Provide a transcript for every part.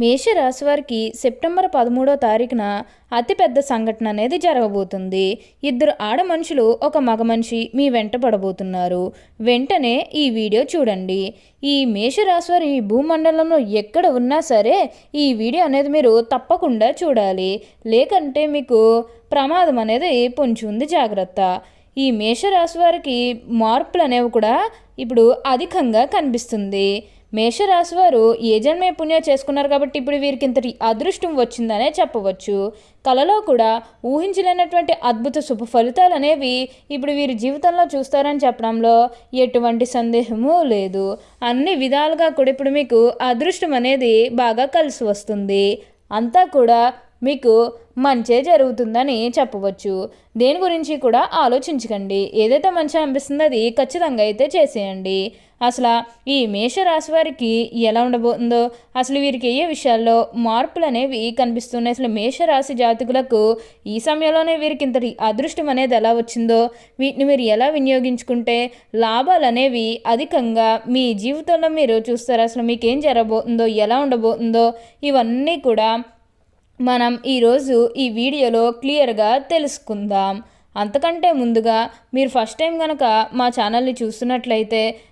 మేషరాశి వారికి సెప్టెంబర్ పదమూడో తారీఖున అతిపెద్ద సంఘటన అనేది జరగబోతుంది. ఇద్దరు ఆడ మనుషులు ఒక మగ మనిషి మీ వెంట పడబోతున్నారు. వెంటనే ఈ వీడియో చూడండి. ఈ మేషరాశి వారి భూమండలంలో ఎక్కడ ఉన్నా సరే ఈ వీడియో అనేది మీరు తప్పకుండా చూడాలి. లేకంటే మీకు ప్రమాదం అనేది పొంచి ఉంది జాగ్రత్త. ఈ మేషరాశి వారికి మార్పులు అనేవి కూడా ఇప్పుడు అధికంగా కనిపిస్తుంది. మేషరాశి వారు ఏ జన్మే పుణ్యం చేసుకున్నారు కాబట్టి ఇప్పుడు వీరికి ఇంతటి అదృష్టం వచ్చిందనే చెప్పవచ్చు. కలలో కూడా ఊహించలేనటువంటి అద్భుత శుభ ఫలితాలు అనేవి ఇప్పుడు వీరి జీవితంలో చూస్తారని చెప్పడంలో ఎటువంటి సందేహము లేదు. అన్ని విధాలుగా కూడా ఇప్పుడు మీకు అదృష్టం అనేది బాగా కలిసి వస్తుంది. అంతా కూడా మీకు మంచే జరుగుతుందని చెప్పవచ్చు. దేని గురించి కూడా ఆలోచించకండి. ఏదైతే మంచి అనిపిస్తుందో అది ఖచ్చితంగా అయితే చేసేయండి. అసలు ఈ మేషరాశి వారికి ఎలా ఉండబోతుందో అసలు వీరికి ఏ విషయాల్లో మార్పులు అనేవి కనిపిస్తున్నాయి? అసలు మేషరాశి జాతకులకు ఈ సమయంలోనే వీరికి ఇంతటి అదృష్టం అనేది ఎలా వచ్చిందో వీటిని మీరు ఎలా వినియోగించుకుంటే లాభాలు అనేవి అధికంగా మీ జీవితంలో మీరు చూస్తారు. అసలు మీకేం జరగబోతుందో ఎలా ఉండబోతుందో ఇవన్నీ కూడా మనం ఈరోజు ఈ వీడియోలో క్లియర్గా తెలుసుకుందాం. అంతకంటే ముందుగా మీరు ఫస్ట్ టైం కనుక మా ఛానల్ని చూస్తున్నట్లయితే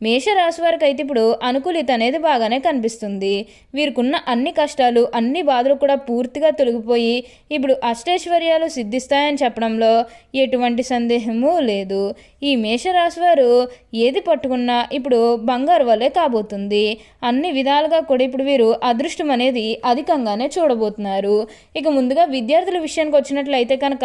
మేషరాశి వారికి అయితే ఇప్పుడు అనుకూలిత అనేది బాగానే కనిపిస్తుంది. వీరికున్న అన్ని కష్టాలు అన్ని బాధలు కూడా పూర్తిగా తొలగిపోయి ఇప్పుడు అష్టైశ్వర్యాలు సిద్ధిస్తాయని చెప్పడంలో ఎటువంటి సందేహము లేదు. ఈ మేషరాశి వారు ఏది పట్టుకున్నా ఇప్పుడు బంగారు వల్లే కాబోతుంది. అన్ని విధాలుగా కూడా ఇప్పుడు వీరు అదృష్టం అనేది అధికంగానే చూడబోతున్నారు. ఇక ముందుగా విద్యార్థుల విషయానికి వచ్చినట్లయితే కనుక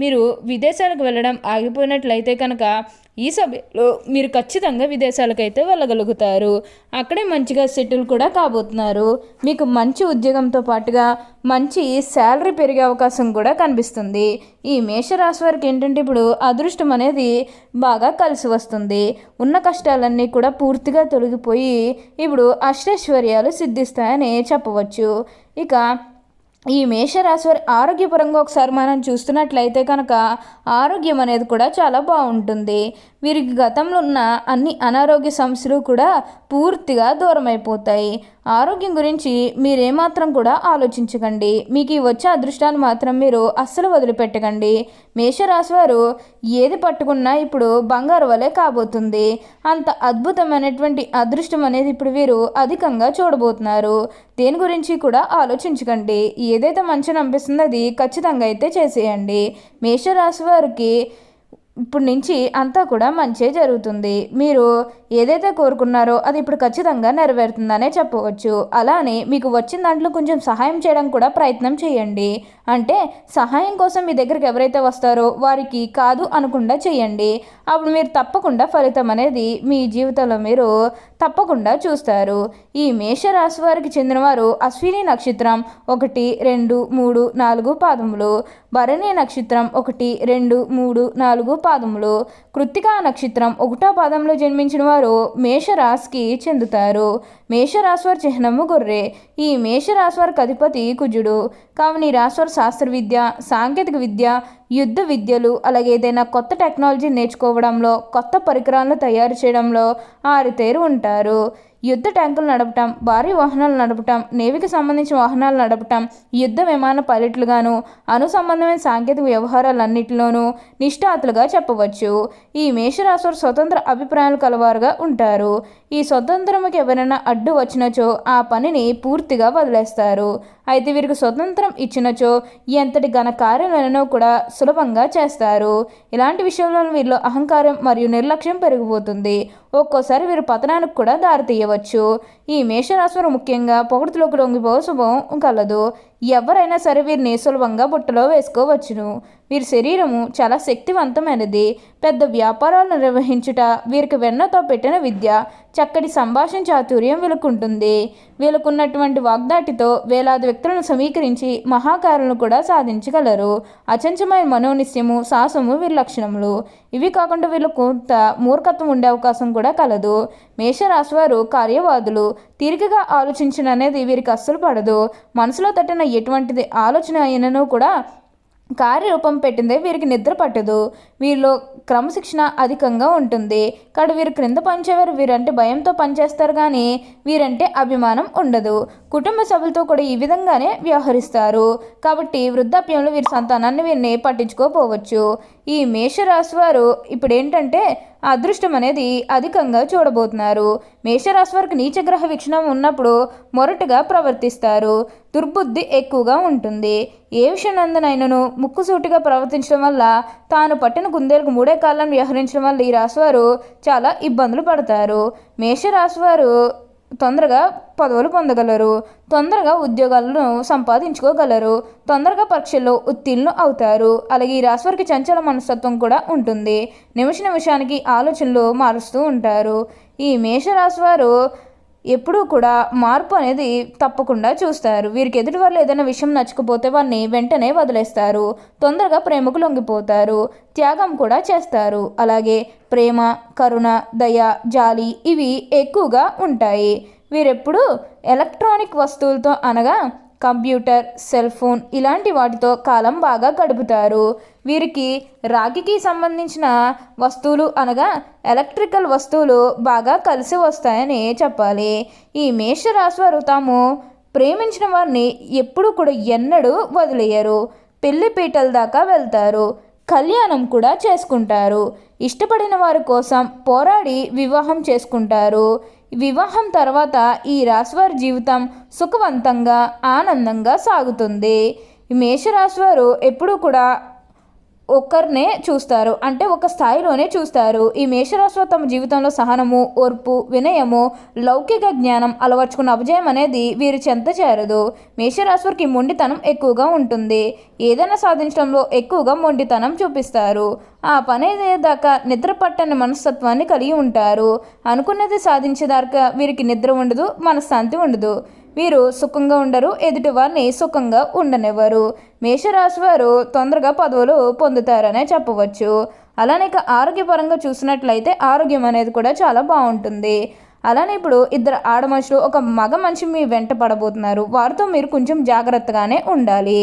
మీరు విదేశాలకు వెళ్ళడం ఆగిపోయినట్లయితే కనుక ఈ సమయంలో మీరు ఖచ్చితంగా విదేశాలకైతే వెళ్ళగలుగుతారు. అక్కడే మంచిగా సెటిల్ కూడా కాబోతున్నారు. మీకు మంచి ఉద్యోగంతో పాటుగా మంచి శాలరీ పెరిగే అవకాశం కూడా కనిపిస్తుంది. ఈ మేషరాశి వారికి ఏంటంటే ఇప్పుడు అదృష్టం అనేది బాగా కలిసి వస్తుంది. ఉన్న కష్టాలన్నీ కూడా పూర్తిగా తొలగిపోయి ఇప్పుడు అష్టైశ్వర్యాలు సిద్ధిస్తాయని చెప్పవచ్చు. ఇక ఈ మేషరాశి వారి ఆరోగ్యపరంగా ఒకసారి మనం చూస్తున్నట్లయితే కనుక ఆరోగ్యం అనేది కూడా చాలా బాగుంటుంది. వీరికి గతంలో ఉన్న అన్ని అనారోగ్య సమస్యలు కూడా పూర్తిగా దూరమైపోతాయి. ఆరోగ్యం గురించి మీరేమాత్రం కూడా ఆలోచించకండి. మీకు వచ్చే అదృష్టాన్ని మాత్రం మీరు అస్సలు వదిలిపెట్టకండి. మేషరాశి వారు ఏది పట్టుకున్నా ఇప్పుడు బంగారు వలె కాబోతుంది. అంత అద్భుతమైనటువంటి అదృష్టం అనేది ఇప్పుడు వీరు అధికంగా చూడబోతున్నారు. దేని గురించి కూడా ఆలోచించకండి. ఏదైతే మంచిని అనిపిస్తుందో అది ఖచ్చితంగా అయితే చేసేయండి. మేషరాశి వారికి ఇప్పుడు నుంచి అంతా కూడా మంచే జరుగుతుంది. మీరు ఏదైతే కోరుకున్నారో అది ఇప్పుడు ఖచ్చితంగా నెరవేరుతుందనే చెప్పవచ్చు. అలానే మీకు వచ్చిన దాంట్లో కొంచెం సహాయం చేయడం కూడా ప్రయత్నం చేయండి. అంటే సహాయం కోసం మీ దగ్గరికి ఎవరైతే వస్తారో వారికి కాదు అనకుండా చేయండి. అప్పుడు మీరు తప్పకుండా ఫలితం అనేది మీ జీవితంలో మీరు తప్పకుండా చూస్తారు. ఈ మేషరాశి వారికి చెందినవారు అశ్విని నక్షత్రం ఒకటి రెండు మూడు నాలుగు పాదములు. భరణి నక్షత్రం ఒకటి రెండు మూడు నాలుగు పాదంలో కృత్తికా నక్షత్రం ఒకటో పాదంలో జన్మించిన వారు మేషరాశికి చెందుతారు. మేషరాశి చిహ్నము గొర్రె. ఈ మేషరాశి అధిపతి కుజుడు. కావున ఈ శాస్త్ర విద్య సాంకేతిక విద్య యుద్ధ విద్యలు అలాగే ఏదైనా కొత్త టెక్నాలజీ నేర్చుకోవడంలో కొత్త పరికరాలను తయారు చేయడంలో ఆరితేరు ఉంటారు. యుద్ధ ట్యాంకులు నడపటం భారీ వాహనాలు నడపటం నేవికి సంబంధించిన వాహనాలు నడపటం యుద్ధ విమాన పైలట్లుగాను అను సంబంధమైన సాంకేతిక వ్యవహారాలన్నింటిలోనూ నిష్ఠాతులుగా చెప్పవచ్చు. ఈ మేషరాశులు స్వతంత్ర అభిప్రాయాలు కలవారుగా ఉంటారు. ఈ స్వతంత్రముకి ఎవరైనా అడ్డు వచ్చినచో ఆ పనిని పూర్తిగా వదిలేస్తారు. అయితే వీరికి స్వతంత్రం ఇచ్చినచో ఎంతటి ఘన కార్యాలను కూడా సులభంగా చేస్తారు. ఇలాంటి విషయంలో వీరిలో అహంకారం మరియు నిర్లక్ష్యం పెరిగిపోతుంది. ఒక్కోసారి వీరు పతనానికి కూడా దారితీయవచ్చు ఈ మేషరాశివారు ముఖ్యంగా పొగడుతులోకి లొంగిపో శుభం కలదు. ఎవరైనా సరే వీరిని సులభంగా బుట్టలో వేసుకోవచ్చును. వీరి శరీరము చాలా శక్తివంతమైనది. పెద్ద వ్యాపారాలను నిర్వహించుట వీరికి వెన్నతో పెట్టిన విద్య చక్కటి సంభాషణ చాతుర్యం వీళ్ళకుంటుంది. వీళ్ళకున్నటువంటి వాగ్దాటితో వేలాది వ్యక్తులను సమీకరించి మహాకారులను కూడా సాధించగలరు. అచంచమైన మనోనిశ్యము సాహసము వీరి లక్షణములు. ఇవి కాకుండా వీళ్ళు కొంత మూర్ఖత్వం ఉండే అవకాశం కూడా కలదు. మేషరాశి వారు కార్యవాదులు. తీరికగా ఆలోచించడం అనేది వీరికి అస్సలు పడదు. మనసులో తట్టిన ఎటువంటిది ఆలోచన అయినను కూడా కార్యరూపం పెట్టిందే వీరికి నిద్ర పట్టదు. వీరిలో క్రమశిక్షణ అధికంగా ఉంటుంది. కాడు వీరు క్రింద పనిచేవారు వీరంటే భయంతో పనిచేస్తారు కానీ వీరంటే అభిమానం ఉండదు. కుటుంబ సభ్యులతో కూడా ఈ విధంగానే వ్యవహరిస్తారు. కాబట్టి వృద్ధాప్యంలో వీరి సంతానాన్ని వీరిని పట్టించుకోపోవచ్చు. ఈ మేషరాశి వారు ఇప్పుడు ఏంటంటే అదృష్టం అనేది అధికంగా చూడబోతున్నారు. మేషరాశి వారికి నీచగ్రహ వీక్షణం ఉన్నప్పుడు మొరటుగా ప్రవర్తిస్తారు. దుర్బుద్ధి ఎక్కువగా ఉంటుంది. ఏ విషయనందునైనను ముక్కుసూటిగా ప్రవర్తించడం వల్ల తాను పట్టిన కుందేలకు మూడే కాలం వ్యవహరించడం వల్ల ఈ రాశివారు చాలా ఇబ్బందులు పడతారు. మేషరాశివారు తొందరగా పదవులు పొందగలరు. తొందరగా ఉద్యోగాలను సంపాదించుకోగలరు. తొందరగా పరీక్షల్లో ఉత్తీర్ణులు అవుతారు. అలాగే ఈ రాశివారికి చంచల మనస్తత్వం కూడా ఉంటుంది. నిమిష నిమిషానికి ఆలోచనలు మారుస్తూ ఉంటారు. ఈ మేషరాశి వారు ఎప్పుడూ కూడా మార్పు అనేది తప్పకుండా చూస్తారు. వీరికి ఎదుటి వాళ్ళు ఏదైనా విషయం నచ్చకపోతే వారిని వెంటనే వదిలేస్తారు. తొందరగా ప్రేమకు లొంగిపోతారు. త్యాగం కూడా చేస్తారు. అలాగే ప్రేమ కరుణ దయ జాలి ఇవి ఎక్కువగా ఉంటాయి. వీరెప్పుడు ఎలక్ట్రానిక్ వస్తువులతో అనగా కంప్యూటర్ సెల్ ఫోన్ ఇలాంటి వాటితో కాలం బాగా గడుపుతారు. వీరికి రాగికి సంబంధించిన వస్తువులు అనగా ఎలక్ట్రికల్ వస్తువులు బాగా కలిసి వస్తాయని చెప్పాలి. ఈ మేషరాశి వారు తాము ప్రేమించిన వారిని ఎప్పుడూ కూడా ఎన్నడూ వదిలేయరు. పెళ్ళి పీటల దాకా వెళ్తారు. కళ్యాణం కూడా చేసుకుంటారు. ఇష్టపడిన వారి కోసం పోరాడి వివాహం చేసుకుంటారు. వివాహం తర్వాత ఈ రాశివారి జీవితం సుఖవంతంగా ఆనందంగా సాగుతుంది. మేషరాశివారు వారు ఎప్పుడూ కూడా ఒక్కరినే చూస్తారు. అంటే ఒక స్థాయిలోనే చూస్తారు. ఈ మేషరాశిలో తమ జీవితంలో సహనము ఓర్పు వినయము లౌకిక జ్ఞానం అలవర్చుకున్న అపజయం అనేది వీరు చెంత చేరదు. మేషరాశివారికి మొండితనం ఎక్కువగా ఉంటుంది. ఏదైనా సాధించడంలో ఎక్కువగా మొండితనం చూపిస్తారు. ఆ పని దాకా నిద్ర పట్టని మనస్తత్వాన్ని కలిగి ఉంటారు. అనుకున్నది సాధించేదాకా వీరికి నిద్ర ఉండదు మనశ్శాంతి ఉండదు. వీరు సుఖంగా ఉండరు ఎదుటి వారిని సుఖంగా ఉండనివ్వరు. మేషరాశి వారు తొందరగా పదవులు పొందుతారనే చెప్పవచ్చు. అలానే ఇక ఆరోగ్యపరంగా చూసినట్లయితే ఆరోగ్యం అనేది కూడా చాలా బాగుంటుంది. అలానే ఇప్పుడు ఇద్దరు ఆడ మనుషులు ఒక మగ మనిషి మీ వెంట పడబోతున్నారు. వారితో మీరు కొంచెం జాగ్రత్తగానే ఉండాలి.